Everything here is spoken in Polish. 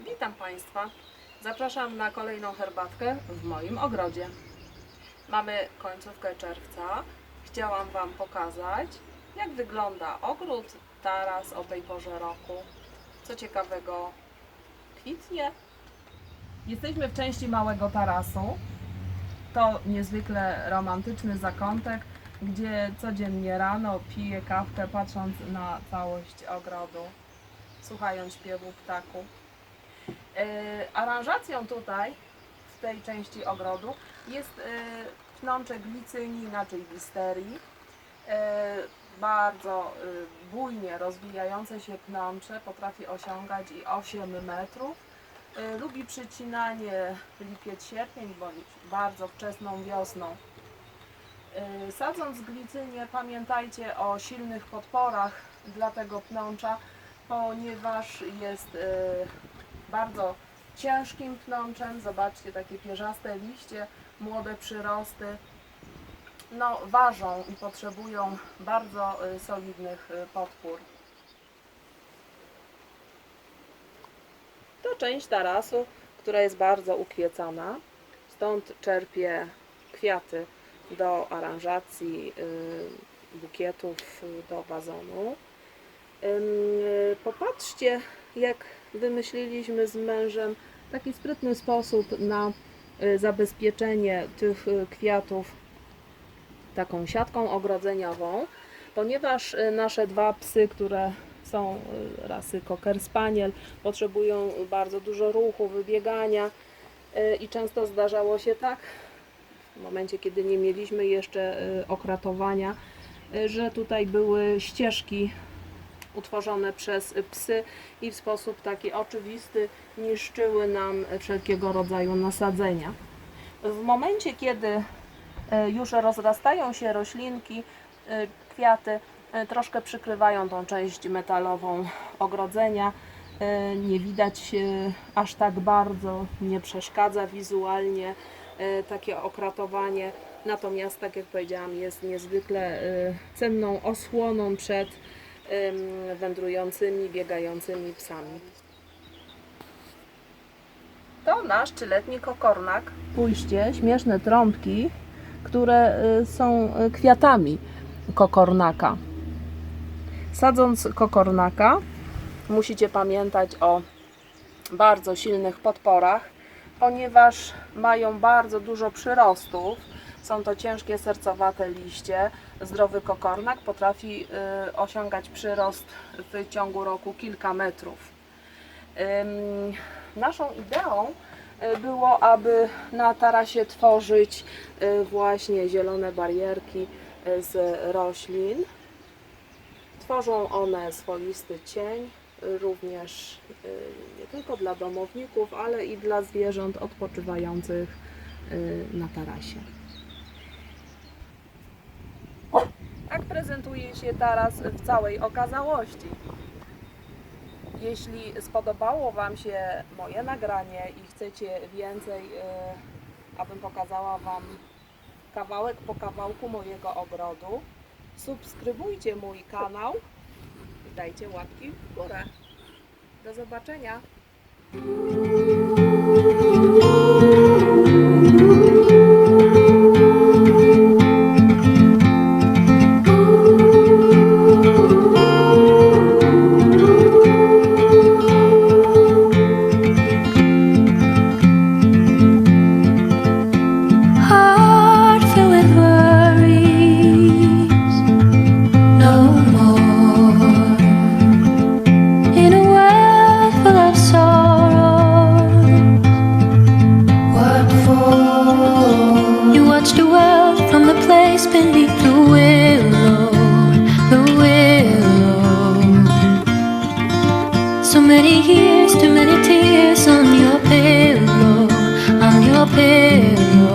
Witam Państwa. Zapraszam na kolejną herbatkę w moim ogrodzie. Mamy końcówkę czerwca. Chciałam Wam pokazać, jak wygląda ogród, taras o tej porze roku. Co ciekawego kwitnie. Jesteśmy w części małego tarasu. To niezwykle romantyczny zakątek, gdzie codziennie rano piję kawkę, patrząc na całość ogrodu, słuchając śpiewu ptaków. E, aranżacją tutaj, w tej części ogrodu, jest e, pnącze glicyni, inaczej wisterii. E, bardzo bujnie rozwijające się pnącze potrafi osiągać i 8 metrów. Lubi przycinanie lipiec-sierpień bądź bardzo wczesną wiosną. Sadząc glicynię pamiętajcie o silnych podporach dla tego pnącza, ponieważ jest bardzo ciężkim pnączem. Zobaczcie takie pierzaste liście, młode przyrosty. No, ważą i potrzebują bardzo y, solidnych y, podpór. To część tarasu, która jest bardzo ukwiecona. Stąd czerpię kwiaty do aranżacji y, bukietów do wazonu. Popatrzcie, jak wymyśliliśmy z mężem taki sprytny sposób na y, zabezpieczenie tych y, kwiatów taką siatką ogrodzeniową, ponieważ y, nasze dwa psy, które są rasy Cocker Spaniel, potrzebują bardzo dużo ruchu, wybiegania i często zdarzało się tak, w momencie kiedy nie mieliśmy jeszcze okratowania, że tutaj były ścieżki utworzone przez psy i w sposób taki oczywisty niszczyły nam wszelkiego rodzaju nasadzenia. W momencie, kiedy e, już rozrastają się roślinki, e, kwiaty, e, troszkę przykrywają tą część metalową ogrodzenia. Nie widać aż tak bardzo, nie przeszkadza wizualnie takie okratowanie. Natomiast, tak jak powiedziałam, jest niezwykle cenną osłoną przed wędrującymi, biegającymi psami. To nasz trzyletni kokornak. Pójście, śmieszne trąbki, które y, są y, kwiatami kokornaka. Sadząc kokornaka, musicie pamiętać o bardzo silnych podporach, ponieważ mają bardzo dużo przyrostów. Są to ciężkie, sercowate liście. Zdrowy kokornak potrafi y, osiągać przyrost w ciągu roku kilka metrów. Naszą ideą y, było, aby na tarasie tworzyć y, właśnie zielone barierki z roślin. Tworzą one swoisty cień, również nie tylko dla domowników, ale i dla zwierząt odpoczywających na tarasie. Tak prezentuje się taras w całej okazałości. Jeśli spodobało Wam się moje nagranie i chcecie więcej, y, abym pokazała Wam kawałek po kawałku mojego ogrodu, subskrybujcie mój kanał i dajcie łapki w górę. Do zobaczenia. papel